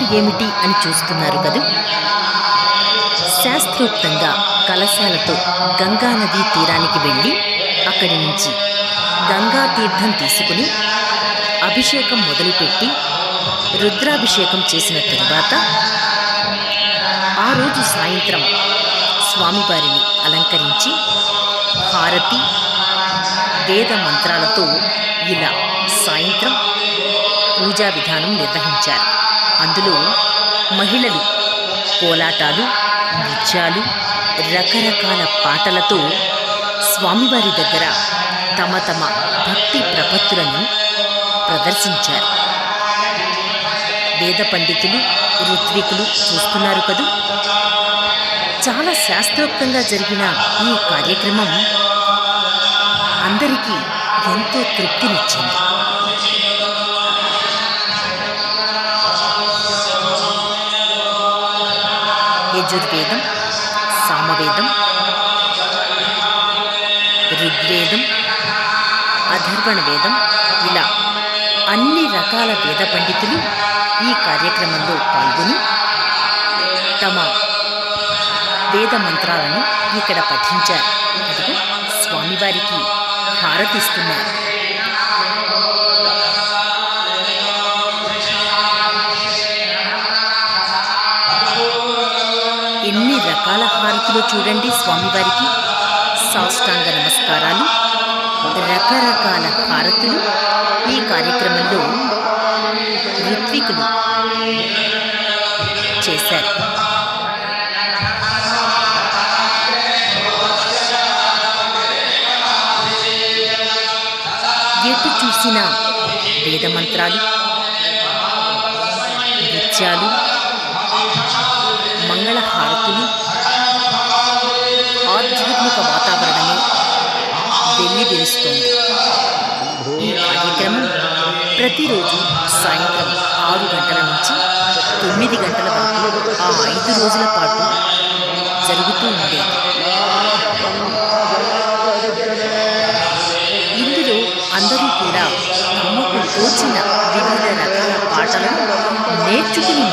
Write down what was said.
మంత్రాలు ఏమిటి అని చూస్తున్నారు కదా? శాస్త్రోక్తంగా కలశాలతో గంగా నదీ తీరానికి వెళ్ళి అక్కడి నుంచి గంగా తీర్థం తీసుకుని అభిషేకం మొదలుపెట్టి రుద్రాభిషేకం చేసిన తరువాత ఆ రోజు సాయంత్రం స్వామివారిని అలంకరించి హారతి వేద మంత్రాలతో ఇలా సాయంత్రం పూజా విధానం నిర్వహించారు. అందులో మహిళలు కోలాటాలు నృత్యాలు రకరకాల పాటలతో స్వామివారి దగ్గర తమ తమ భక్తి ప్రపత్తులను ప్రదర్శించారు. వేద పండితులు ఋత్వికులు చూస్తున్నారు కదూ? చాలా శాస్త్రోక్తంగా జరిగిన ఈ కార్యక్రమం అందరికీ ఎంతో తృప్తినిచ్చింది. యజుర్వేదం సామవేదం ఋగ్వేదం అధర్వణ వేదం ఇలా అన్ని రకాల వేద పండితులు ఈ కార్యక్రమంలో పాల్గొని తమ వేద మంత్రాలను ఇక్కడ పఠించారు అదిగో స్వామివారికి హారతిస్తున్నారు హారతులు చూడండి స్వామివారికి సాష్టాంగ నమస్కారాలు రకరకాల హారతులు. ఈ కార్యక్రమంలో ఋత్వికులు చేశారు. ఎటు చూసిన వేద మంత్రాలు నృత్యాలు వెళ్ళి ఈ కార్యక్రమం ప్రతిరోజు సాయంత్రం ఆరు గంటల నుంచి తొమ్మిది గంటల వరకు ఆ ఐదు రోజుల పాటు జరుగుతూ ఉండేది. ఇందులో అందరూ కూడా తమకు తోచిన వివిధ రకాల పాటలను నేర్చుకుని